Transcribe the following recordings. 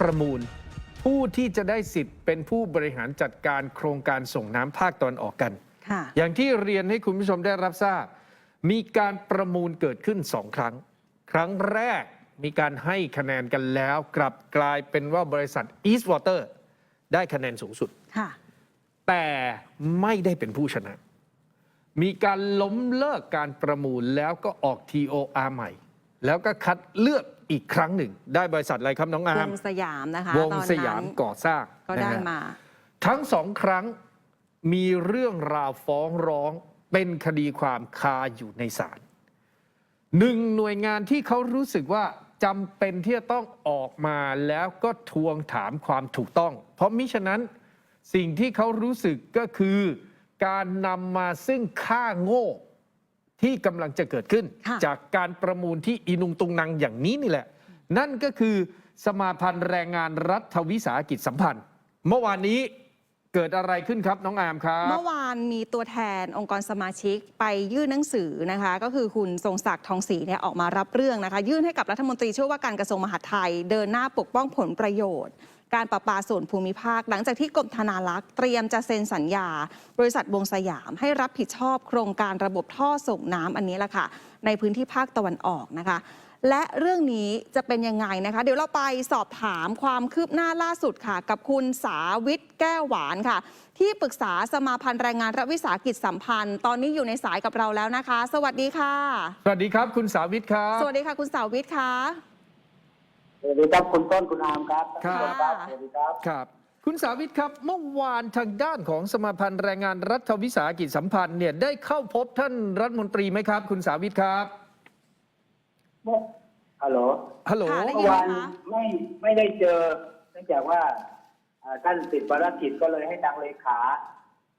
ประมูล ผู้ที่จะได้สิทธิ์เป็นผู้บริหารจัดการโครงการส่งน้ำภาคตะวันออกกันค่ะอย่างที่เรียนให้คุณผู้ชมได้รับทราบ มีการประมูลเกิดขึ้นสองครั้ง ครั้งแรกมีการให้คะแนนกันแล้ว กลับกลายเป็นว่าบริษัท East Water ได้คะแนนสูงสุดค่ะแต่ไม่ได้เป็นผู้ชนะ มีการล้มเลิกการประมูลแล้วก็ออก TOR ใหม่ แล้วก็คัดเลือก อีกครั้งหนึ่ง ได้บริษัทอะไรครับน้องอาวมงสยามนะคะวงตอนนั้นสยามก่อสร้างก็ได้นะฮะมา ทั้งสองครั้งมีเรื่องราวฟ้องร้องเป็นคดีความคาอยู่ในศาลหนึ่งหน่วยงานที่เขารู้สึกว่าจำเป็นที่จะต้องออกมาแล้วก็ทวงถามความถูกต้อง เพราะมิฉะนั้นสิ่งที่เขารู้สึกก็คือ การนำมาซึ่งค่าโง่ ที่กำลังจะเกิดขึ้นค่ะจากการประมูลที่อินุงตุงนังอย่างนี้นี่แหละ นั่นก็คือสมาพันธ์แรงงานรัฐวิสาหกิจสัมพันธ์ เมื่อวานนี้เกิดอะไรขึ้นครับน้องอามครับเมื่อวานมีตัวแทนองค์กรสมาชิกไปยื่นหนังสือนะคะ ก็คือคุณทรงศักดิ์ทองศรีเนี่ยออกมารับเรื่องนะคะ ยื่นให้กับรัฐมนตรีช่วยว่าการกระทรวงมหาดไทย เดินหน้าปกป้องผลประโยชน์ การประปาส่วนภูมิภาค หลังจากที่กรมธนารักษ์เตรียมจะเซ็นสัญญา บริษัทวงสยามให้รับผิดชอบโครงการระบบท่อส่งน้ำอันนี้แหละค่ะ ในพื้นที่ภาคตะวันออกนะคะ และเรื่องนี้จะเป็นยังไงนะคะ เดี๋ยวเราไปสอบถามความคืบหน้าล่าสุดค่ะ กับคุณสาวิทย์แก้วหวานค่ะ ที่ปรึกษาสมาพันธ์แรงงานรัฐวิสาหกิจสัมพันธ์ ตอนนี้อยู่ในสายกับเราแล้วนะคะ สวัสดีค่ะ สวัสดีครับ คุณสาวิทย์ครับ สวัสดีค่ะ คุณสาวิทย์ค่ะ สวัสดีครับคุณต้นคุณอามครับครับท่านผู้ชมครับสวัสดีครับ ครับ คุณสาวิทย์ครับ เมื่อวานทางด้านของสมาพันธ์แรงงานรัฐวิสาหกิจสัมพันธ์เนี่ยได้เข้าพบท่านรัฐมนตรีไหมครับ คุณสาวิทย์ครับฮัลโหลฮัลโหล ค่ะได้เมื่ยิอนวานไม่ไม่ได้เจอ เนื่องจากว่าอ่าท่านติดภารกิจก็เลยให้ทางเลขา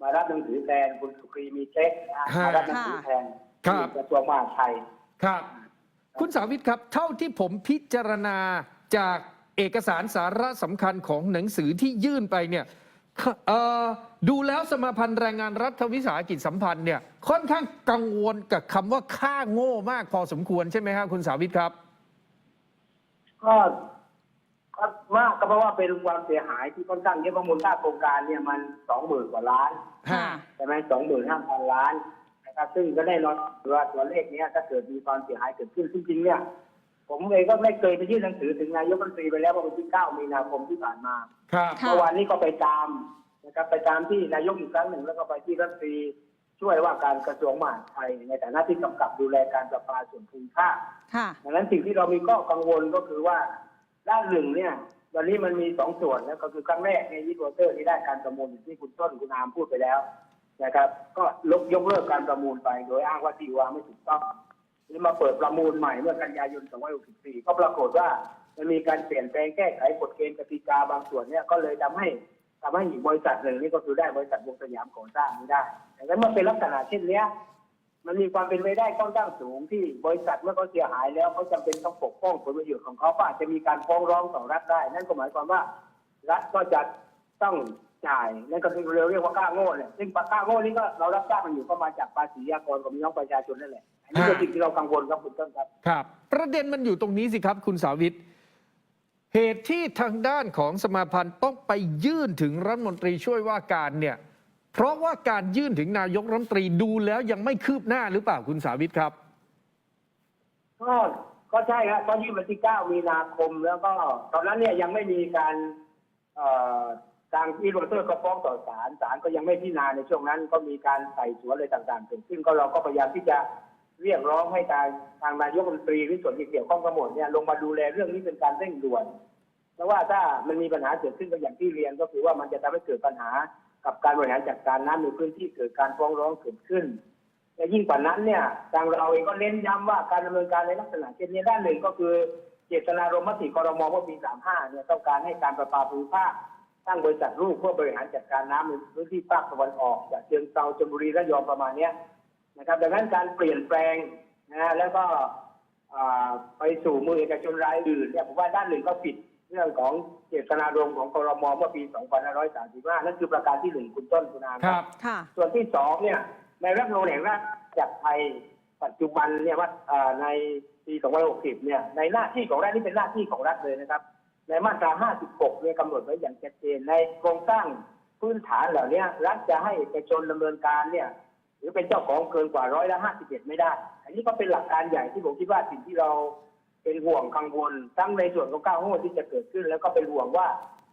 มารับหนังสือแทนคุณสุครีมีเช็คนะฮะมารับหนังสือแทนครับ ที่กระทรวงมหาดไทย ครับ คุณสาวิทย์ครับ เท่าที่ผมพิจารณาจากเอกสารสาระสำคัญของหนังสือที่ยื่นไปเนี่ยเอ่อดูแล้วสมาพันธ์แรงงานรัฐวิสาหกิจสัมพันธ์เนี่ยค่อนข้างกังวลกับคำว่าค่าโง่มากพอสมควรใช่ไหมครับคุณสาวิทย์ครับ ก็ก็มากก็เพราะว่าเป็นความเสียหายที่ค่อนข้างเยอะเพราะมูลค่าโครงการเนี่ยมันสองหมื่นกว่าล้านค่ะใช่ไหมสองหมื่นห้าพันล้าน นะครับซึ่งก็แน่นอนว่าตัวเลขเนี้ยถ้าเกิดมีความเสียหายเกิดขึ้นจริงๆเนี่ย ผมเองก็ไม่เคยไปยื่นหนังสือถึงนายกรัฐมนตรีไปแล้วเมื่อวันที่ 9 มีนาคมที่ผ่านมาครับค่ะเมื่อวานนี้ก็ไปตามนะครับไปตามที่นายกอีกครั้งหนึ่งแล้วก็ไปที่รัฐมนตรีช่วยว่าการกระทรวงมหาดไทยในฐานะที่กำกับดูแลการประปาส่วนภูมิภาคค่ะดังนั้นสิ่งที่เรามีข้อกังวลก็คือว่าด้านหนึ่งเนี่ยวันนี้มันมีสองส่วนนะก็คือครั้งแรกในยิปโรเตอร์ที่ได้การประมูลอย่างที่คุณต้นคุณอามพูดไปแล้ว นะครับ ก็ลกยกเลิกการประมูลไป โดยอ้างว่าทีวาไม่ถูกต้องนี่มาเปิดประมูลใหม่เมื่อกันยายน 2564 ก็ปรากฏว่ามันมีการเปลี่ยนแปลงแก้ไขกฎเกณฑ์กติกาบางส่วนเนี่ยก็เลยทำให้ทำให้อีกบริษัทหนึ่งนี่ก็คือได้บริษัทวงสยามก่อสร้างนี้ได้ดังนั้นเมื่อเป็นลักษณะเช่นเนี้ยมันมีความเป็นไปได้ค่อนข้างสูงที่บริษัทเมื่อเขาเสียหายแล้วเขาจำเป็นต้องปกป้องผลประโยชน์ของเขาก็อาจจะมีการฟ้องร้องต่อรัฐได้ นั่นก็หมายความว่ารัฐก็จะต้อง จ่ายนั่นก็คือเราเรียกว่าค่าโง่เนี่ยซึ่งค่าโง่นี่ก็เรารับทราบกันอยู่ก็มาจากภาษีอากรของพี่น้องประชาชนนั่นแหละอันนี้เป็นสิ่งที่เรากังวลครับคุณต้นครับครับ ประเด็นมันอยู่ตรงนี้สิครับ คุณสาวิทย์เหตุที่ทางด้านของสมาพันธ์ต้องไปยื่นถึงรัฐมนตรีช่วยว่าการเนี่ย เพราะว่าการยื่นถึงนายกรัฐมนตรีดูแล้วยังไม่คืบหน้าหรือเปล่าคุณสาวิทย์ครับก็ก็ใช่ครับตอนยื่นวันที่ 9 มีนาคมแล้วก็ตอนนั้นเนี่ยยังไม่มีการเอ่อ ทางที่โรเตอร์ก็ฟ้องต่อศาลศาลก็ยังไม่พิจารณาในช่วงนั้น ก็มีการไต่สวนอะไรต่างๆเกิดขึ้นก็เราก็พยายามที่จะเรียกร้องให้ทางทางนายกรัฐมนตรีหรือส่วนที่เกี่ยวข้องทั้งหมดเนี่ยลงมาดูแลเรื่องนี้เป็นการเร่งด่วนเพราะว่าถ้ามันมีปัญหาเกิดขึ้นก็อย่างที่เรียนก็คือว่ามันจะทำให้เกิดปัญหากับการบริหารจัดการน้ำในพื้นที่เกิดการฟ้องร้องเกิดขึ้นและยิ่งกว่านั้นเนี่ยทางเราเองก็เน้นย้ำว่าการดำเนินการในลักษณะเช่นนี้ด้านหนึ่งก็คือเจตนารมณ์มติคอรมอเมื่อปี 35 เนี่ยต้องการให้การประปาภูมิภาค ตั้งบริษัทรูปเพื่อบริหารจัดการน้ำในพื้นที่ภาคตะวันออกจากเชียงเซาชลบุรีระยองประมาณเนี้ยนะครับ ดังนั้นการเปลี่ยนแปลงนะฮะแล้วก็อ่าไปสู่มือเอกชนรายอื่นเนี่ยผมว่าด้านหนึ่งก็ผิดเรื่องของเจตนารมณ์ของคอรมอเมื่อปี 2535 นั่นคือประการที่หนึ่งคุณต้นคุณอามครับค่ะส่วนที่สองเนี่ย ในรัฐธรรมนูญแห่งราชอาณาจักรไทยปัจจุบันเนี่ยว่าอ่าในปี 2560 เนี่ย ในหน้าที่ของรัฐนี่เป็นหน้าที่ของรัฐเลยนะครับ ในมาตรา 56เนี่ยกำหนดไว้อย่างชัดเจนในโครงสร้างพื้นฐานเหล่านี้รัฐจะให้เอกชนดำเนินการเนี่ยหรือเป็นเจ้าของเกินกว่าร้อยละ51ไม่ได้ อันนี้ก็เป็นหลักการใหญ่ที่ผมคิดว่าสิ่งที่เราเป็นห่วงกังวลทั้งในส่วนของก้าวหัวที่จะเกิดขึ้น แล้วก็เป็นห่วงว่า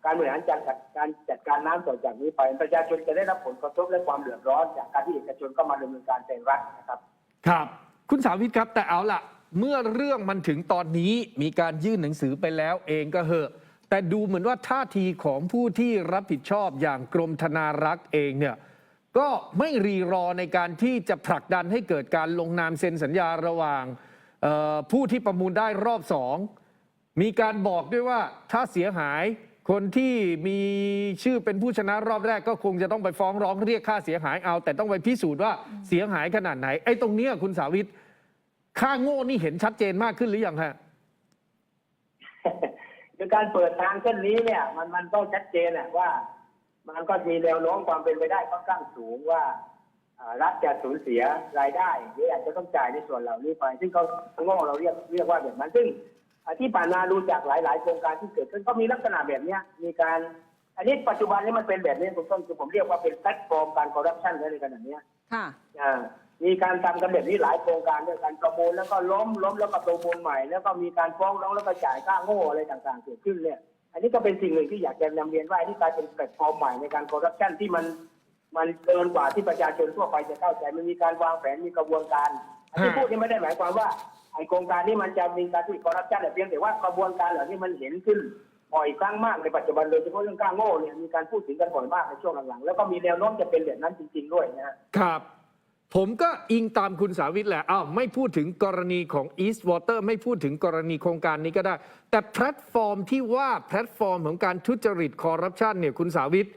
การบริหารจัดการการจัดการน้ำต่อจากนี้ไปประชาชนจะได้รับผลกระทบและความเดือดร้อนจากการที่เอกชนเข้ามาดำเนินการแทนรัฐนะครับ ครับ คุณสาวิตครับแต่เอาล่ะ เมื่อเรื่องมันถึงตอนนี้มีการยื่นหนังสือไปแล้วเองก็เหอะ แต่ดูเหมือนว่าท่าทีของผู้ที่รับผิดชอบอย่างกรมธนารักษ์เองเนี่ยก็ไม่รีรอในการที่จะผลักดันให้เกิดการลงนามเซ็นสัญญาระหว่างผู้ที่ประมูลได้รอบสองมีการบอกด้วยว่าถ้าเสียหายคนที่มีชื่อเป็นผู้ชนะรอบแรกก็คงจะต้องไปฟ้องร้องเรียกค่าเสียหายเอา แต่ต้องไปพิสูจน์ว่าเสียหายขนาดไหนไอ้ตรงนี้คุณสาวิต ค่าโง่นี่เห็นชัดเจนมากขึ้นหรือยังฮะคือการเปิดทางเส้นนี้เนี่ย มันมันต้องชัดเจนอะว่า มันก็มีแนวโน้มความเป็นไปได้ค่อนข้างสูงว่าอ่ารัฐจะสูญเสียรายได้หรืออาจจะต้องจ่ายในส่วนเหล่านี้ไป ซึ่งก็โง่เราเรียกเรียกว่าแบบนั้นซึ่งอ่าที่ผ่านมาดูจากหลายๆโครงการที่เกิดขึ้นก็มีลักษณะแบบเนี้ยมีการ อันนี้ปัจจุบันนี้มันเป็นแบบนี้คุณต้นคือผมเรียกว่าเป็นแพลตฟอร์มการคอร์รัปชันในขณะเนี้ยค่ะอ่า มีการทำกันแบบนี้หลายโครงการด้วยการประมูลแล้วก็ล้มล้มแล้วก็ประมูลใหม่ แล้วก็มีการฟ้องร้องแล้วก็จ่ายค่าโง่อะไรต่างๆเกิดขึ้นเนี่ยอันนี้ก็เป็นสิ่งหนึ่งที่อยากจะนำเรียนว่าอันนี้กลายเป็นแพลตฟอร์มใหม่ในการคอร์รัปชันที่มันมันเกินกว่าที่ประชาชนทั่วไปจะเข้าใจมันมีการวางแผนมีกระบวนการอันที่พูดนี่ไม่ได้หมายความว่าไอโครงการนี้มันจะมีการที่คอร์รัปชันแต่เพียงแต่ว่ากระบวนการเหล่านี้มันเห็นขึ้นบ่อยครั้งมากในปัจจุบันโดยเฉพาะเรื่องค่าโง่เนี่ยมีการพูดถึงกันบ่อยมากในช่วงหลังๆแล้วก็มีแนวโน้มจะเป็นแบบนั้นจริง ๆ ด้วยนะครับ ผมก็อิงตามคุณสาวิตแหละอ้าวไม่พูดถึงกรณีของ East Water ไม่พูดถึงกรณีโครงการนี้ก็ได้ แต่แพลตฟอร์มที่ว่าแพลตฟอร์มของการทุจริตคอร์รัปชันเนี่ยคุณสาวิต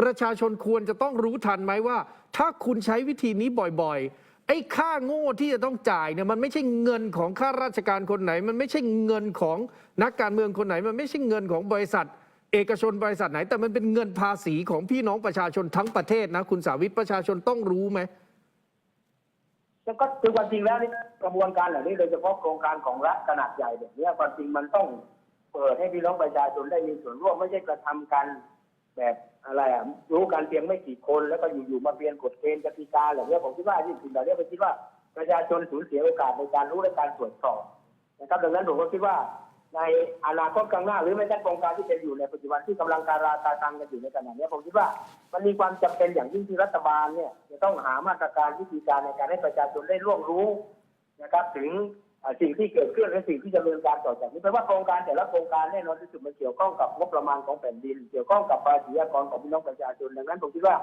ประชาชนควรจะต้องรู้ทันไหมว่า ถ้าคุณใช้วิธีนี้บ่อยๆ ไอ้ค่าโง่ที่จะต้องจ่ายเนี่ยมันไม่ใช่เงินของข้าราชการคนไหน มันไม่ใช่เงินของนักการเมืองคนไหน มันไม่ใช่เงินของบริษัท เอกชนบริษัทไหน แต่มันเป็นเงินภาษีของพี่น้องประชาชนทั้งประเทศนะคุณสาวิตประชาชนต้องรู้ไหม แล้วก็คือความจริงแล้วนี่กระบวนการเหล่านี้โดยเฉพาะโครงการของรัฐขนาดใหญ่แบบนี้ความจริงมันต้องเปิดให้พี่น้องประชาชนได้มีส่วนร่วมไม่ใช่กระทำกันแบบอะไรอะรู้การเพียงไม่กี่คน แล้วก็อยู่ๆมาเปลี่ยนกฎเกณฑ์กติกาเหล่านี้ผมคิดว่าที่สิ่งเหล่านี้ผมคิดว่าประชาชนสูญเสียโอกาสในการรู้และการตรวจสอบนะครับดังนั้นผมก็คิดว่า ในอนาคตข้างหน้า หรือแม้แต่โครงการที่เป็นอยู่ในปัจจุบันที่กำลังการาตาตังกันอยู่ในขณะนี้ผมคิดว่ามันมีความจำเป็นอย่างยิ่งที่รัฐบาลเนี่ยจะต้องหามาตรการวิธีการในการให้ประชาชนได้ร่วมรู้นะครับ ถึงเอ่อสิ่งที่เกิดขึ้นและสิ่งที่จะดำเนินการต่อจากนี้เพราะว่าโครงการแต่ละโครงการแน่นอนที่สุดมันเกี่ยวข้องกับงบประมาณของแผ่นดิน เกี่ยวข้องกับภาษีอากรของพี่น้องประชาชนดังนั้นผมคิดว่า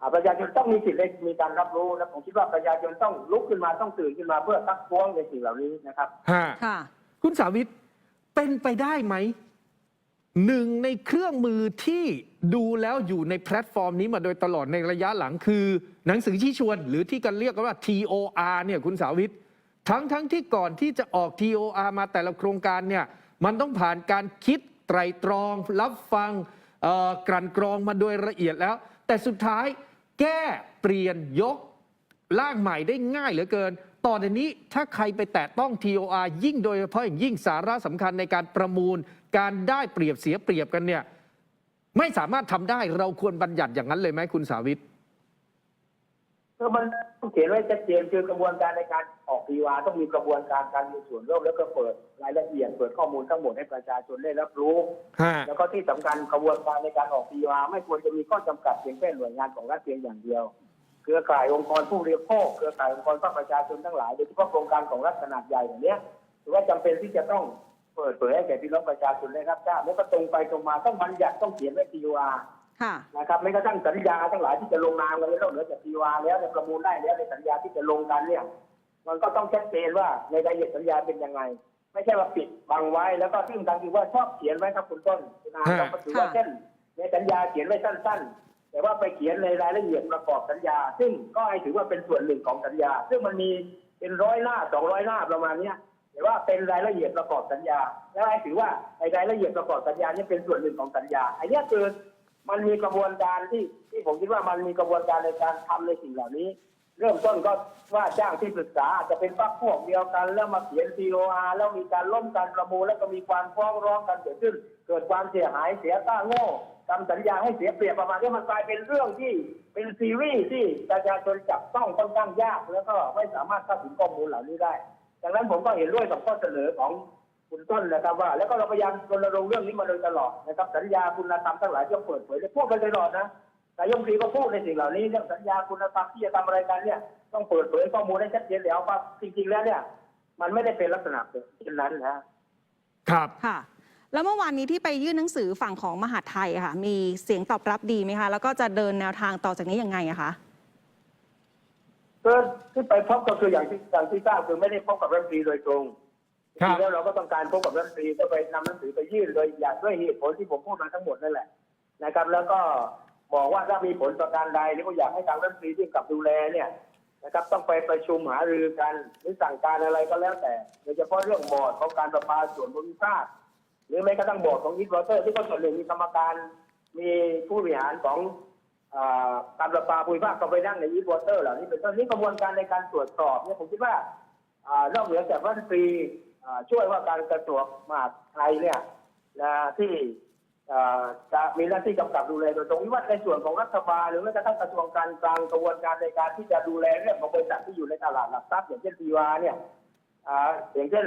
อ่าประชาชนต้องมีสิทธิ์และมีการรับรู้และผมคิดว่าประชาชนต้องลุกขึ้นมาต้องตื่นขึ้นมาเพื่อทักท้วงในสิ่งเหล่านี้นะครับฮะค่ะคุณสาวิต เป็นไปได้ไหมหนึ่งในเครื่องมือที่ดูแล้วอยู่ในแพลตฟอร์มนี้มาโดยตลอดในระยะหลังคือ หนังสือชี้ชวน หรือที่กันเรียกกันว่า TOR เนี่ยคุณสาวิตทั้งทั้งที่ก่อนที่จะออก TOR มาแต่ละโครงการเนี่ยมันต้องผ่านการคิดไตรตรอง รับฟังกลั่นกรองมาโดยละเอียดแล้ว แต่สุดท้ายแก้เปลี่ยนยกร่างใหม่ได้ง่ายเหลือเกิน ต่อจากนี้ถ้าใครไปแตะต้อง TOR ยิ่งโดยเฉพาะอย่างยิ่งสาระสำคัญในการประมูล การได้เปรียบเสียเปรียบกันเนี่ยไม่สามารถทำได้เราควรบัญญัติอย่างนั้นเลยไหมคุณสาวิตคือมันต้องเขียนไว้ชัดเจนคือกระบวนการในการออกพีวาต้องมีกระบวนการการมีส่วนร่วมแล้วก็เปิดรายละเอียดเปิดข้อมูลทั้งหมดให้ประชาชนได้รับรู้ฮะแล้วก็ที่สำคัญกระบวนการในการออกพีวาไม่ควรจะมีข้อจำกัดเพียงแค่หน่วยงานของรัฐเพียงอย่างเดียว เครือข่ายองค์กรผู้บริโภคเครือข่ายองค์กรภาคประชาชนทั้งหลายโดยเฉพาะโครงการของรัฐขนาดใหญ่อย่างเนี้ยถือว่าจำเป็นที่จะต้องเปิดเผยให้แก่พี่น้องประชาชนได้รับทราบแล้วก็ตรงไปตรงมาต้องบัญญัติต้องเขียนไว้พีวาค่ะนะครับไม่กระทั่งสัญญาทั้งหลายที่จะลงนามกันแล้วเหลือจากทีวาแล้วในประมูลได้แล้วในสัญญาที่จะลงกันเนี่ยมันก็ต้องชัดเจนว่าในรายละเอียดสัญญาเป็นยังไง ไม่ใช่ว่าปิดบังไว้แล้วก็ที่สำคัญคือว่าชอบเขียนไว้ครับคุณต้นคุณอาฮะเราก็ถือว่าค่ะเช่นในสัญญาเขียนไว้สั้น ๆ แต่ว่าไปเขียนในรายละเอียดประกอบสัญญา ซึ่งก็ให้ถือว่าเป็นส่วนหนึ่งของสัญญา ซึ่งมันมีเป็นร้อยหน้าสองร้อยหน้าประมาณเนี้ยแต่ว่าเป็นรายละเอียดประกอบสัญญา แล้วให้ถือว่าในรายละเอียดประกอบสัญญาเนี่ยเป็นส่วนหนึ่งของสัญญาไอันเนี้ยคือมันมีกระบวนการที่ที่ผมคิดว่ามันมีกระบวนการในการทำในสิ่งเหล่านี้ เริ่มต้นก็ว่าจ้างที่ปรึกษาอาจจะเป็นพรรคพวกเดียวกันแล้วมาเขียน COR แล้วมีการล้มการประมูลแล้วก็มีความฟ้องร้องกันเกิดขึ้น เกิดความเสียหายเสียค่าโง่ ทำสัญญาให้เสียเปรียบประมาณนี้มันกลายเป็นเรื่องที่เป็นซีรีส์ที่ประชาชนจับต้องค่อนข้างยาก แล้วก็ไม่สามารถเข้าถึงข้อมูลเหล่านี้ได้ ดังนั้นผมก็เห็นด้วยกับข้อเสนอของคุณต้นนะครับว่า แล้วก็เราพยายามรณรงค์เรื่องนี้มาโดยตลอดนะครับสัญญาคุณธรรมทั้งหลายที่เปิดเผยได้พูดกันตลอดนะนายกรัฐมนตรีก็พูดในสิ่งเหล่านี้เรื่องสัญญาคุณธรรมที่จะทำอะไรกันเนี่ยต้องเปิดเผยข้อมูลให้ชัดเจนแล้วว่าจริงๆแล้วเนี่ย มันไม่ได้เป็นลักษณะเป็นเช่นนั้นนะครับ ค่ะ แล้วเมื่อวานนี้ที่ไปยื่นหนังสือฝั่งของมหาดไทยอะค่ะ มีเสียงตอบรับดีไหมคะ แล้วก็จะเดินแนวทางต่อจากนี้ยังไงอะคะก็ที่ไปพบก็คืออย่างที่อย่างที่ทราบคือไม่ได้พบกับรัฐมนตรีโดยตรงครัจบริงๆแล้วเราก็ต้องการพบกับรัฐมนตรีก็ไปนำหนังสือไปยื่นโดยอย่างด้วยเหตุผลที่ผมพูดมาทั้งหมดนั่นแหละนะครับ แล้วก็บอกว่าถ้ามีผลประการใดนี่ก็อยากให้ทางรัฐมนตรีที่กำกับดูแลเนี่ยนะครับต้องไปประชุมหารือกันหรือสั่งการอะไรก็แล้วแต่โดยเฉพาะเรื่องบอร์ดของการประปาส่วนภูมิภาค หรือแม้กระทั่งบอร์ดของอีทวอเตอร์ที่ก็ส่วนหนึ่งมีกรรมการ มีผู้บริหารของอการประปาภูมิภาคก็ไปนั่งในยีวอเตอร์เหล่านี้เป็นต้นนี่กระบวนการในการตรวจสอบเนี่ยผมคิดว่าอนอกเหนือจากรัฐมนตรีอ่ช่วยว่าการกระทรวงมหาดไทยเนี่ยนะที่จะมีหน้าที่กำกับดูแลโดยตรงนี้ว่าในส่วนของรัฐบาลหรือแม้กระทั่งกระทรวงการคลังกระบวนการในการที่จะดูแลเรื่องของบริษัทที่อยู่ในตลาดหลักทรัพย์อย่างเช่นทีวาเนี่ย อย่างเช่น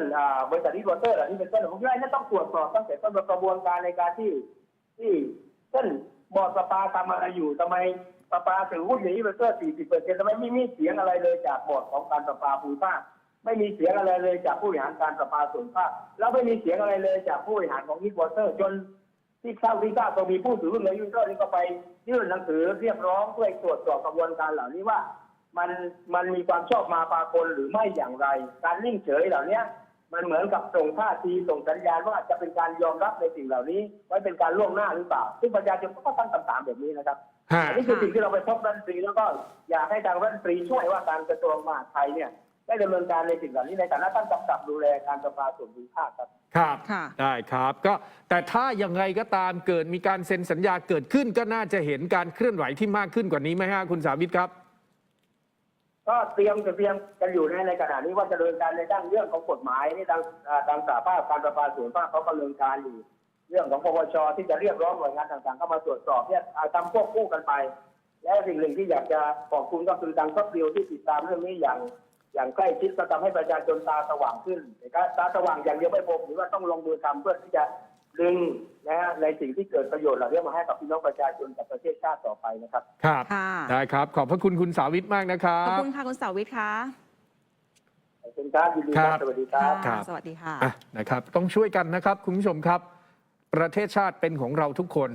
บริษัทยีวอเตอร์เหล่านี้เป็นต้นผมคิดว่านี่ต้องตรวจสอบตั้งแต่ต้นกระบวนการในการที่ ที่เช่นบอร์ดประปาทำอะไรอยู่ทำไมประปาถือหุ้นอย่างนี้เป็นเกินสี่สิบเปอร์เซ็นต์ทำไมไม่มีเสียงอะไรเลยจากบอร์ดของการประปาภูมิภาคไม่มีเสียงอะไรเลยจากผู้บริหารการประปาส่วนภาคแล้วไม่มีเสียงอะไรเลยจากผู้บริหารของอีทวอเตอร์จนที่เท่าที่ทราบก็มีผู้ถือหุ้นในยูเซอร์นี่ก็ไปยื่นหนังสือเรียกร้องเพื่อตรวจสอบกระบวนการเหล่านี้ว่า มันมันมีความชอบมาปากลหรือไม่อย่างไร การนิ่งเฉยเหล่านี้มันเหมือนกับส่งท่าทีส่งสัญญาณว่าจะเป็นการยอมรับในสิ่งเหล่านี้ ไว้เป็นการล่วงหน้าหรือเปล่า ซึ่งประชาชนก็ตั้งคำถามแบบนี้นะครับฮะอันนี้คือสิ่งที่เราไปพบรัฐมนตรีแล้วก็อยากให้ทางรัฐมนตรีช่วยว่าการกระทรวงมหาดไทยเนี่ยได้ดำเนินการในสิ่งเหล่านี้ในฐานะท่านกำกับดูแลการประปาส่วนภูมิภาคครับ ครับค่ะได้ครับก็แต่ถ้ายังไงก็ตามเกิดมีการเซ็นสัญญาเกิดขึ้นก็น่าจะเห็นการเคลื่อนไหวที่มากขึ้นกว่านี้ไหมฮะคุณสาวิตครับ ก็เตรียมจะเตรียมกันอยู่ในในขณะนี้ว่าจะดำเนินการในด้านเรื่องของกฎหมายนี่ทางทางสาภาพการประปาส่วนภาคเขาก็ดำเนินการอยู่ เรื่องของปปชที่จะเรียกร้องหน่วยงานต่างๆเข้ามาตรวจสอบเนี่ยทำควบคู่กันไป และสิ่งหนึ่งที่อยากจะขอบคุณก็คือทางทัพเดียวที่ติดตามเรื่องนี้อย่างอย่างใกล้ชิดก็ทำให้ประชาชนตาสว่างขึ้นแต่ก็ตาสว่างอย่างเดียวไม่พอหรือว่าต้องลงมือทำเพื่อที่จะ ดึงนะฮะในสิ่งที่เกิดประโยชน์เหล่านี้มาให้กับพี่น้องประชาชนกับประเทศชาติต่อไปนะครับ ครับ ค่ะ ได้ครับ ขอบพระคุณคุณสาวิตมากนะครัขอบ บคุณค่ะคุณเสาวิทย์ค่ะขอบคุณครับยินดีคครัรับ บ สวัสดีครับ ครับ สวัสดีค่ะ อะนะครับต้องช่วยกันนะครับคุณผู้ชมครับ ประเทศชาติเป็นของเราทุกคน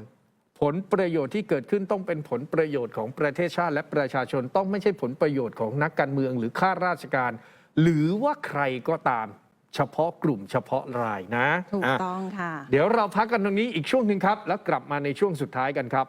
ผลประโยชน์ที่เกิดขึ้นต้องเป็นผลประโยชน์ของประเทศชาติและประชาชนต้องไม่ใช่ผลประโยชน์ของนักการเมืองหรือข้าราชการ หรือว่าใครก็ตาม เฉพาะกลุ่มเฉพาะรายนะถูกอะต้องค่ะ เดี๋ยวเราพักกันตรงนี้อีกช่วงหนึ่งครับ แล้วกลับมาในช่วงสุดท้ายกันครับ